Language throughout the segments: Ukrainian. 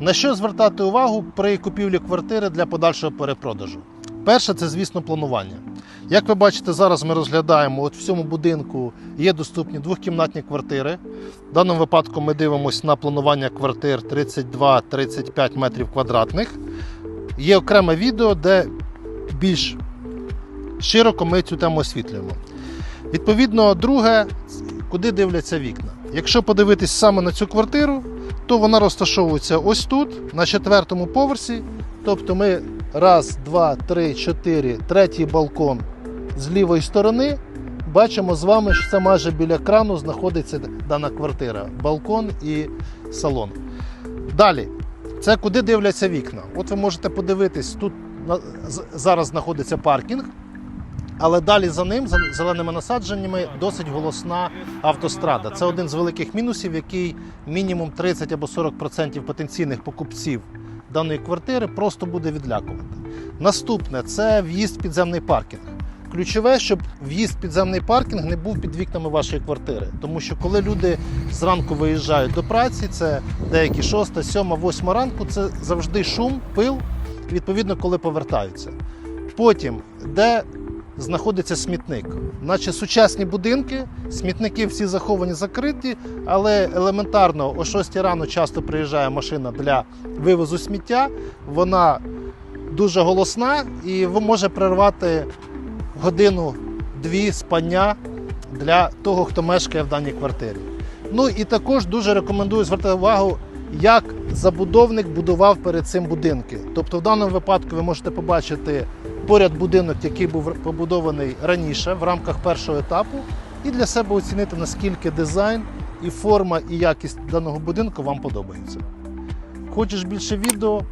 На що звертати увагу при купівлі квартири для подальшого перепродажу? Перше, це, звісно, планування. Як ви бачите, зараз ми розглядаємо, от в цьому будинку є доступні двохкімнатні квартири. В даному випадку ми дивимося на планування квартир 32-35 метрів квадратних. Є окреме відео, де більш широко ми цю тему освітлюємо. Відповідно, друге, куди дивляться вікна. Якщо подивитись саме на цю квартиру, то вона розташовується ось тут, на четвертому поверсі. Тобто ми раз, два, три, чотири, третій балкон з лівої сторони. Бачимо з вами, що це майже біля крану знаходиться дана квартира, балкон і салон. Далі, це куди дивляться вікна. От ви можете подивитись, тут зараз знаходиться паркінг, але далі за ним, за зеленими насадженнями, досить голосна автострада. Це один з великих мінусів, який мінімум 30 або 40% потенційних покупців даної квартири просто буде відлякувати. Наступне це в'їзд в підземний паркінг. Ключове, щоб в'їзд в підземний паркінг не був під вікнами вашої квартири. Тому що коли люди зранку виїжджають до праці, це деякі 6, 7, 8 ранку, це завжди шум, пил, відповідно, коли повертаються. Потім, де знаходиться смітник. Наче сучасні будинки, смітники всі заховані закриті, але елементарно о 6 рано часто приїжджає машина для вивозу сміття. Вона дуже голосна і може прервати годину-дві спання для того, хто мешкає в даній квартирі. Ну і також дуже рекомендую звертати увагу, як забудовник будував перед цим будинки. Тобто, в даному випадку ви можете побачити поряд будинок, який був побудований раніше в рамках першого етапу, і для себе оцінити, наскільки дизайн і форма, і якість даного будинку вам подобаються. Хочеш більше відео?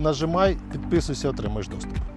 Нажимай, підписуйся, отримаєш доступ.